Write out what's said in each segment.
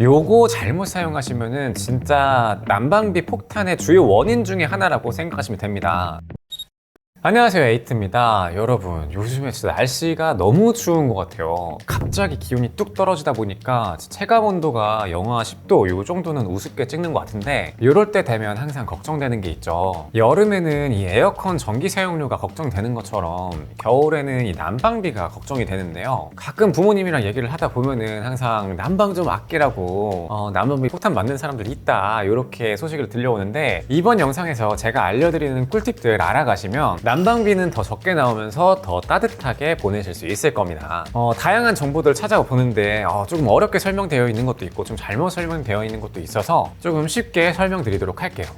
요거 잘못 사용하시면은 진짜 난방비 폭탄의 주요 원인 중에 하나라고 생각하시면 됩니다. 안녕하세요 에이트입니다. 여러분 요즘에 진짜 날씨가 너무 추운 것 같아요. 갑자기 기온이 뚝 떨어지다 보니까 체감 온도가 영하 10도 요 정도는 우습게 찍는 것 같은데 이럴 때 되면 항상 걱정되는 게 있죠. 여름에는 이 에어컨 전기 사용료가 걱정되는 것처럼 겨울에는 이 난방비가 걱정이 되는데요. 가끔 부모님이랑 얘기를 하다 보면은 항상 난방 좀 아끼라고 어, 난방비 폭탄 맞는 사람들 있다 이렇게 소식을 들려오는데 이번 영상에서 제가 알려드리는 꿀팁들 알아가시면 난방비는 더 적게 나오면서 더 따뜻하게 보내실 수 있을 겁니다. 어, 다양한 정보들 찾아보는데 어, 조금 어렵게 설명되어 있는 것도 있고 좀 잘못 설명되어 있는 것도 있어서 조금 쉽게 설명드리도록 할게요.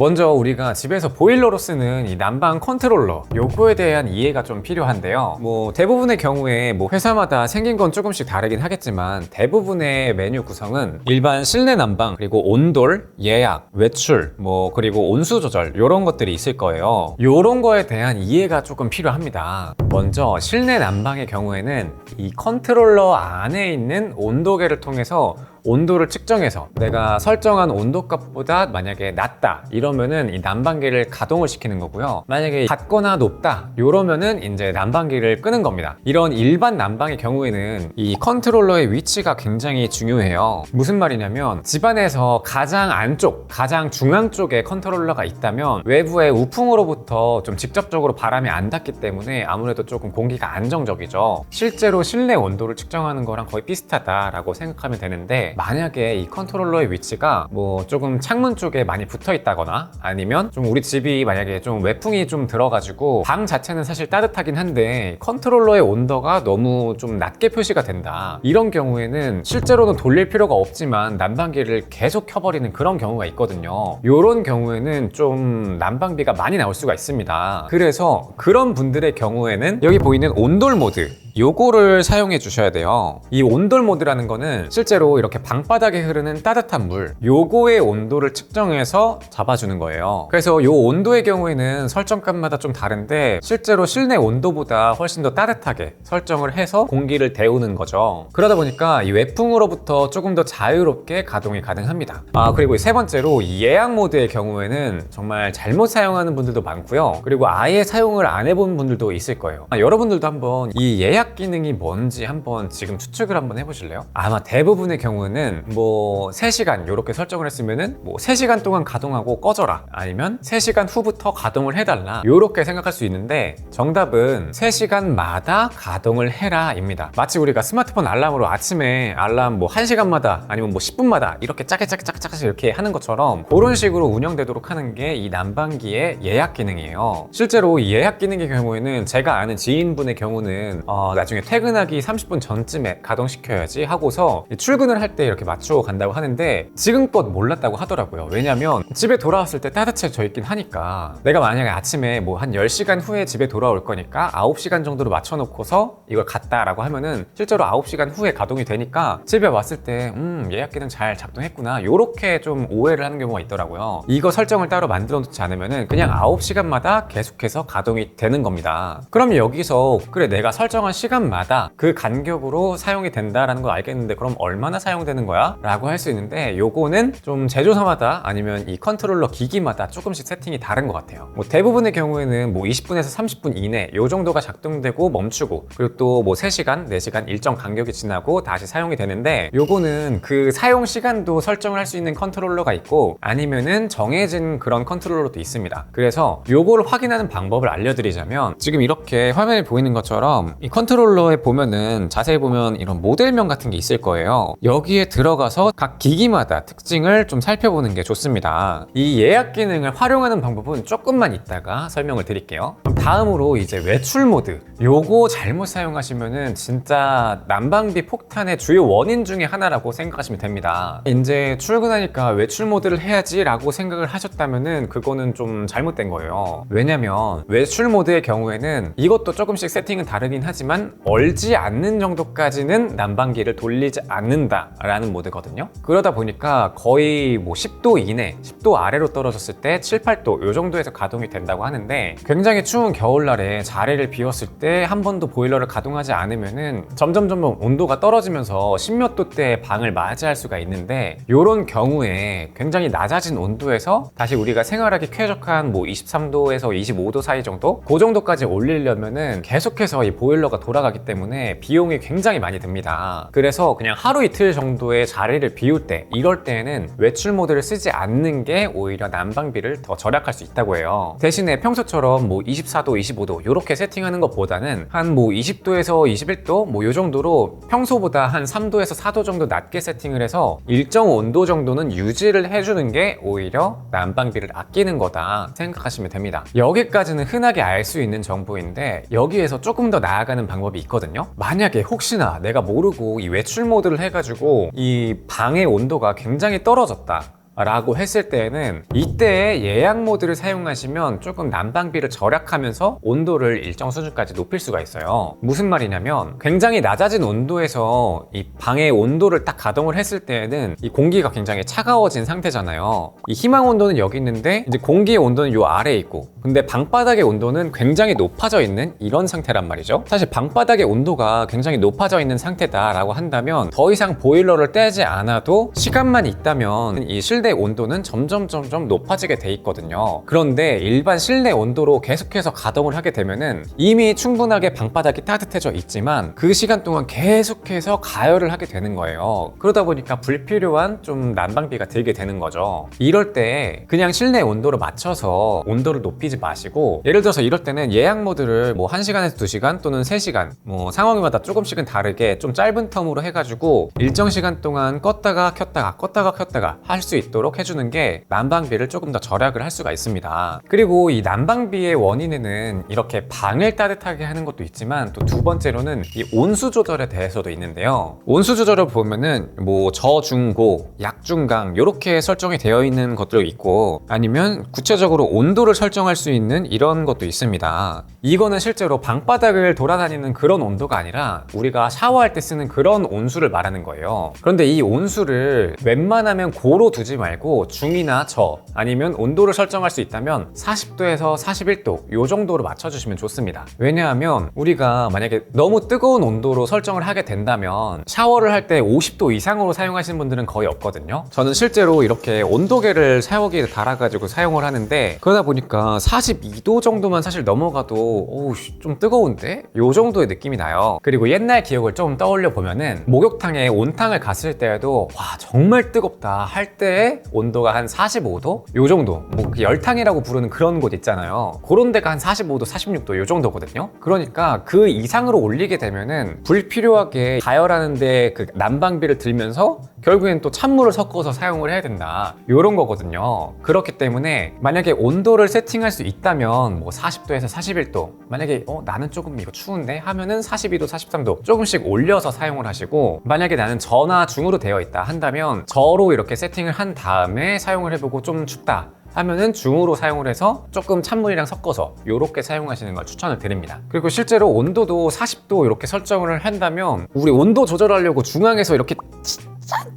먼저 우리가 집에서 보일러로 쓰는 이 난방 컨트롤러 요거에 대한 이해가 좀 필요한데요. 뭐 대부분의 경우에 뭐 회사마다 생긴 건 조금씩 다르긴 하겠지만 대부분의 메뉴 구성은 일반 실내 난방 그리고 온돌, 예약, 외출 뭐 그리고 온수 조절 요런 것들이 있을 거예요. 요런 거에 대한 이해가 조금 필요합니다. 먼저 실내 난방의 경우에는 이 컨트롤러 안에 있는 온도계를 통해서 온도를 측정해서 내가 설정한 온도값보다 만약에 낮다 이러면은 이 난방기를 가동을 시키는 거고요. 만약에 같거나 높다 이러면은 이제 난방기를 끄는 겁니다. 이런 일반 난방의 경우에는 이 컨트롤러의 위치가 굉장히 중요해요. 무슨 말이냐면 집안에서 가장 안쪽 가장 중앙 쪽에 컨트롤러가 있다면 외부의 우풍으로부터 좀 직접적으로 바람이 안 닿기 때문에 아무래도 조금 공기가 안정적이죠. 실제로 실내 온도를 측정하는 거랑 거의 비슷하다라고 생각하면 되는데 만약에 이 컨트롤러의 위치가 뭐 조금 창문 쪽에 많이 붙어 있다거나 아니면 좀 우리 집이 만약에 좀 외풍이 좀 들어가지고 방 자체는 사실 따뜻하긴 한데 컨트롤러의 온도가 너무 좀 낮게 표시가 된다. 이런 경우에는 실제로는 돌릴 필요가 없지만 난방기를 계속 켜버리는 그런 경우가 있거든요. 이런 경우에는 좀 난방비가 많이 나올 수가 있습니다. 그래서 그런 분들의 경우에는 여기 보이는 온돌 모드 요거를 사용해 주셔야 돼요. 이 온돌 모드라는 거는 실제로 이렇게 방바닥에 흐르는 따뜻한 물 요거의 온도를 측정해서 잡아주는 거예요. 그래서 요 온도의 경우에는 설정값마다 좀 다른데 실제로 실내 온도보다 훨씬 더 따뜻하게 설정을 해서 공기를 데우는 거죠. 그러다 보니까 이 외풍으로부터 조금 더 자유롭게 가동이 가능합니다. 아 그리고 세 번째로 이 예약 모드의 경우에는 정말 잘못 사용하는 분들도 많고요. 그리고 아예 사용을 안 해본 분들도 있을 거예요. 아, 여러분들도 한번 이 예약 기능이 뭔지 한번 지금 추측을 한번 해보실래요? 아마 대부분의 경우는 뭐 3시간 이렇게 설정을 했으면은 뭐 3시간 동안 가동하고 꺼져라. 아니면 3시간 후부터 가동을 해달라. 이렇게 생각할 수 있는데 정답은 3시간마다 가동을 해라 입니다. 마치 우리가 스마트폰 알람으로 아침에 알람 뭐 1시간마다 아니면 뭐 10분마다 이렇게 짜게 짜게 짜게 짜게 이렇게 하는 것처럼 그런 식으로 운영되도록 하는 게 이 난방기의 예약 기능이에요. 실제로 이 예약 기능의 경우에는 제가 아는 지인분의 경우는 어, 나중에 퇴근하기 30분 전쯤에 가동시켜야지 하고서 출근을 할 때 이렇게 맞추고 간다고 하는데 지금껏 몰랐다고 하더라고요. 왜냐면 집에 돌아왔을 때 따뜻해 져 있긴 하니까 내가 만약에 아침에 뭐 한 10시간 후에 집에 돌아올 거니까 9시간 정도로 맞춰놓고서 이걸 갔다라고 하면은 실제로 9시간 후에 가동이 되니까 집에 왔을 때 음, 예약 기능 잘 작동했구나. 요렇게 좀 오해를 하는 경우가 있더라고요. 이거 설정을 따로 만들어 놓지 않으면은 그냥 9시간마다 계속해서 가동이 되는 겁니다. 그럼 여기서 그래 내가 설정한 시간마다 그 간격으로 사용이 된다라는 걸 알겠는데 그럼 얼마나 사용되는 거야? 라고 할 수 있는데 요거는 좀 제조사마다 아니면 이 컨트롤러 기기마다 조금씩 세팅이 다른 것 같아요. 뭐 대부분의 경우에는 뭐 20분에서 30분 이내 요 정도가 작동되고 멈추고 그리고 또 뭐 3시간, 4시간 일정 간격이 지나고 다시 사용이 되는데 요거는 그 사용 시간도 설정을 할 수 있는 컨트롤러가 있고 아니면은 정해진 그런 컨트롤러도 있습니다. 그래서 요거를 확인하는 방법을 알려드리자면 지금 이렇게 화면에 보이는 것처럼 이 컨트롤러 에 보면은 자세히 보면 이런 모델명 같은 게 있을 거예요. 여기에 들어가서 각 기기마다 특징을 좀 살펴보는 게 좋습니다. 이 예약 기능을 활용하는 방법은 조금만 이따가 설명을 드릴게요. 그럼 다음으로 이제 외출 모드. 요거 잘못 사용하시면은 진짜 난방비 폭탄의 주요 원인 중에 하나라고 생각하시면 됩니다. 이제 출근하니까 외출 모드를 해야지라고 생각을 하셨다면은 그거는 좀 잘못된 거예요. 왜냐면 외출 모드의 경우에는 이것도 조금씩 세팅은 다르긴 하지만 하지만 얼지 않는 정도까지는 난방기를 돌리지 않는다라는 모드거든요. 그러다 보니까 거의 뭐 10도 이내, 10도 아래로 떨어졌을 때 7, 8도 요 정도에서 가동이 된다고 하는데 굉장히 추운 겨울날에 자리를 비웠을 때 한 번도 보일러를 가동하지 않으면은 점점 점점 온도가 떨어지면서 10몇 도대 방을 맞이할 수가 있는데 이런 경우에 굉장히 낮아진 온도에서 다시 우리가 생활하기 쾌적한 뭐 23도에서 25도 사이 정도 그 정도까지 올리려면은 계속해서 이 보일러가 돌아가기 때문에 비용이 굉장히 많이 듭니다. 그래서 그냥 하루 이틀 정도의 자리를 비울 때 이럴 때는 외출 모드를 쓰지 않는 게 오히려 난방비를 더 절약할 수 있다고 해요. 대신에 평소처럼 뭐 24도, 25도 이렇게 세팅하는 것보다는 한 뭐 20도에서 21도 뭐요 정도로 평소보다 한 3도에서 4도 정도 낮게 세팅을 해서 일정 온도 정도는 유지를 해주는 게 오히려 난방비를 아끼는 거다 생각하시면 됩니다. 여기까지는 흔하게 알 수 있는 정보인데 여기에서 조금 더 나아가는 방법 이 있거든요. 만약에 혹시나 내가 모르고 이 외출 모드를 해가지고 이 방의 온도가 굉장히 떨어졌다. 라고 했을 때에는 이때 예약 모드를 사용하시면 조금 난방비를 절약하면서 온도를 일정 수준까지 높일 수가 있어요. 무슨 말이냐면 굉장히 낮아진 온도에서 이 방의 온도를 딱 가동을 했을 때에는 이 공기가 굉장히 차가워진 상태잖아요. 이 희망 온도는 여기 있는데 이제 공기의 온도는 요 아래에 있고 근데 방바닥의 온도는 굉장히 높아져 있는 이런 상태란 말이죠. 사실 방바닥의 온도가 굉장히 높아져 있는 상태다라고 한다면 더 이상 보일러를 떼지 않아도 시간만 있다면 이 실내 온도는 점점 점점 높아지게 돼 있거든요. 그런데 일반 실내 온도로 계속해서 가동을 하게 되면은 이미 충분하게 방바닥이 따뜻해져 있지만 그 시간 동안 계속해서 가열을 하게 되는 거예요. 그러다 보니까 불필요한 좀 난방비가 들게 되는 거죠. 이럴 때 그냥 실내 온도로 맞춰서 온도를 높이지 마시고 예를 들어서 이럴 때는 예약 모드를 뭐 1시간에서 2시간 또는 3시간 뭐 상황마다 조금씩은 다르게 좀 짧은 텀으로 해가지고 일정 시간 동안 껐다가 켰다가 껐다가 켰다가 할 수 있도록 해주는 게 난방비를 조금 더 절약을 할 수가 있습니다. 그리고 이 난방비의 원인에는 이렇게 방을 따뜻하게 하는 것도 있지만 또 두 번째로는 이 온수 조절에 대해서도 있는데요. 온수 조절을 보면은 뭐 저중고, 약중강 이렇게 설정이 되어 있는 것도 있고 아니면 구체적으로 온도를 설정할 수 있는 이런 것도 있습니다. 이거는 실제로 방바닥을 돌아다니는 그런 온도가 아니라 우리가 샤워할 때 쓰는 그런 온수를 말하는 거예요. 그런데 이 온수를 웬만하면 고로 두지 말고 중이나 저 아니면 온도를 설정할 수 있다면 40도에서 41도 요 정도로 맞춰주시면 좋습니다. 왜냐하면 우리가 만약에 너무 뜨거운 온도로 설정을 하게 된다면 샤워를 할 때 50도 이상으로 사용하시는 분들은 거의 없거든요. 저는 실제로 이렇게 온도계를 샤워기에 달아가지고 사용을 하는데 그러다 보니까 42도 정도만 사실 넘어가도 오우 좀 뜨거운데? 요 정도의 느낌이 나요. 그리고 옛날 기억을 좀 떠올려 보면은 목욕탕에 온탕을 갔을 때에도 와 정말 뜨겁다 할 때 온도가 한 45도? 요 정도. 뭐그 열탕이라고 부르는 그런 곳 있잖아요. 그런 데가 한 45도, 46도 요 정도거든요. 그러니까 그 이상으로 올리게 되면은 불필요하게 가열하는데 그 난방비를 들면서 결국엔 또 찬물을 섞어서 사용을 해야 된다. 요런 거거든요. 그렇기 때문에 만약에 온도를 세팅할 수 있다면 뭐 40도에서 41도 만약에 어 나는 조금 이거 추운데 하면은 42도, 43도 조금씩 올려서 사용을 하시고 만약에 나는 저나 중으로 되어 있다 한다면 저로 이렇게 세팅을 한 다음에 사용을 해보고 좀 춥다. 하면은 중으로 사용을 해서 조금 찬물이랑 섞어서 이렇게 사용하시는 걸 추천을 드립니다. 그리고 실제로 온도도 40도 이렇게 설정을 한다면 우리 온도 조절하려고 중앙에서 이렇게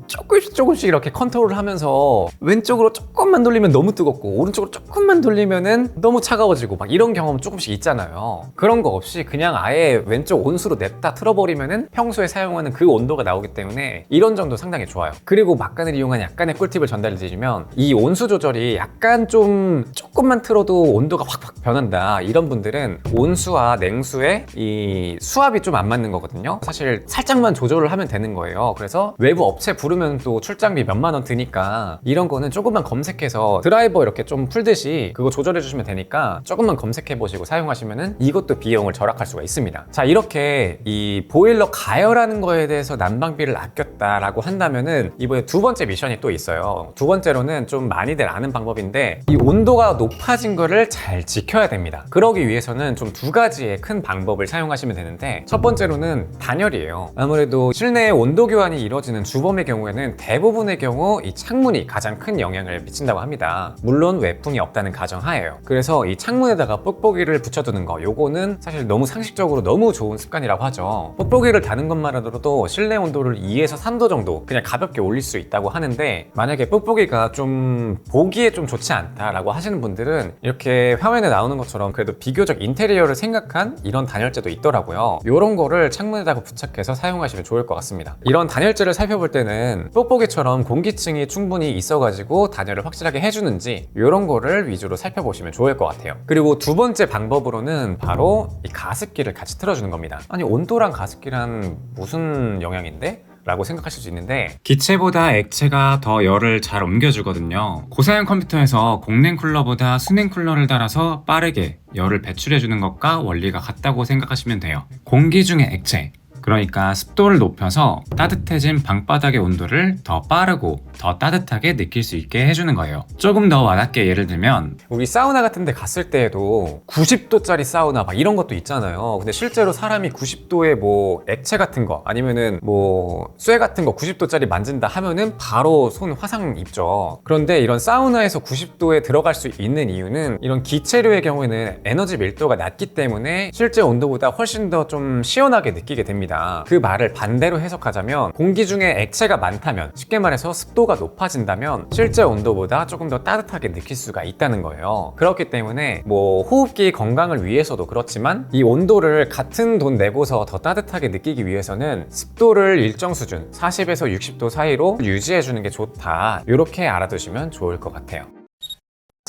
조금씩 조금씩 이렇게 컨트롤을 하면서 왼쪽으로 조금만 돌리면 너무 뜨겁고 오른쪽으로 조금만 돌리면은 너무 차가워지고 막 이런 경험 조금씩 있잖아요. 그런 거 없이 그냥 아예 왼쪽 온수로 냅다 틀어버리면은 평소에 사용하는 그 온도가 나오기 때문에 이런 점도 상당히 좋아요. 그리고 막간을 이용한 약간의 꿀팁을 전달드리면 이 온수 조절이 약간 좀 조금만 틀어도 온도가 확확 변한다 이런 분들은 온수와 냉수의 이 수압이 좀 안 맞는 거거든요. 사실 살짝만 조절을 하면 되는 거예요. 그래서 외부 업체 부르면 또 출장비 몇만 원 드니까 이런 거는 조금만 검색해서 드라이버 이렇게 좀 풀듯이 그거 조절해 주시면 되니까 조금만 검색해 보시고 사용하시면은 이것도 비용을 절약할 수가 있습니다. 자 이렇게 이 보일러 가열하는 거에 대해서 난방비를 아꼈다라고 한다면은 이번에 두 번째 미션이 또 있어요. 두 번째로는 좀 많이들 아는 방법인데 이 온도가 높아진 거를 잘 지켜야 됩니다. 그러기 위해서는 좀 두 가지의 큰 방법을 사용하시면 되는데 첫 번째로는 단열이에요. 아무래도 실내 온도 교환이 이루어지는 주번 방범의 경우에는 대부분의 경우 이 창문이 가장 큰 영향을 미친다고 합니다. 물론 외풍이 없다는 가정하에요. 그래서 이 창문에다가 뽁뽁이를 붙여두는 거 요거는 사실 너무 상식적으로 너무 좋은 습관이라고 하죠. 뽁뽁이를 다는 것만으로도 실내 온도를 2에서 3도 정도 그냥 가볍게 올릴 수 있다고 하는데 만약에 뽁뽁이가 좀 보기에 좀 좋지 않다라고 하시는 분들은 이렇게 화면에 나오는 것처럼 그래도 비교적 인테리어를 생각한 이런 단열재도 있더라고요. 이런 거를 창문에다가 부착해서 사용하시면 좋을 것 같습니다. 이런 단열재를 살펴볼 때는 뽁뽁이처럼 공기층이 충분히 있어가지고 단열을 확실하게 해주는지 이런 거를 위주로 살펴보시면 좋을 것 같아요. 그리고 두 번째 방법으로는 바로 이 가습기를 같이 틀어주는 겁니다. 아니 온도랑 가습기랑 무슨 영향인데? 라고 생각하실 수 있는데 기체보다 액체가 더 열을 잘 옮겨주거든요. 고사양 컴퓨터에서 공냉 쿨러보다 수냉 쿨러를 달아서 빠르게 열을 배출해주는 것과 원리가 같다고 생각하시면 돼요. 공기 중의 액체, 그러니까 습도를 높여서 따뜻해진 방바닥의 온도를 더 빠르고 더 따뜻하게 느낄 수 있게 해주는 거예요. 조금 더 와닿게 예를 들면 우리 사우나 같은 데 갔을 때에도 90도짜리 사우나 막 이런 것도 있잖아요. 근데 실제로 사람이 90도에 뭐 액체 같은 거 아니면은 뭐 쇠 같은 거 90도짜리 만진다 하면은 바로 손 화상 입죠. 그런데 이런 사우나에서 90도에 들어갈 수 있는 이유는 이런 기체류의 경우에는 에너지 밀도가 낮기 때문에 실제 온도보다 훨씬 더 좀 시원하게 느끼게 됩 니다. 그 말을 반대로 해석하자면 공기 중에 액체가 많다면 쉽게 말해서 습도가 높아진다면 실제 온도보다 조금 더 따뜻하게 느낄 수가 있다는 거예요. 그렇기 때문에 뭐 호흡기 건강을 위해서도 그렇지만 이 온도를 같은 돈 내고서 더 따뜻하게 느끼기 위해서는 습도를 일정 수준 40에서 60도 사이로 유지해 주는 게 좋다. 이렇게 알아두시면 좋을 것 같아요.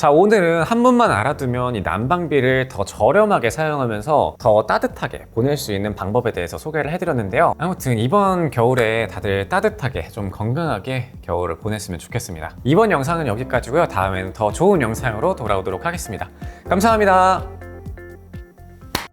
자 오늘은 한 번만 알아두면 이 난방비를 더 저렴하게 사용하면서 더 따뜻하게 보낼 수 있는 방법에 대해서 소개를 해드렸는데요. 아무튼 이번 겨울에 다들 따뜻하게 좀 건강하게 겨울을 보냈으면 좋겠습니다. 이번 영상은 여기까지고요. 다음에는 더 좋은 영상으로 돌아오도록 하겠습니다. 감사합니다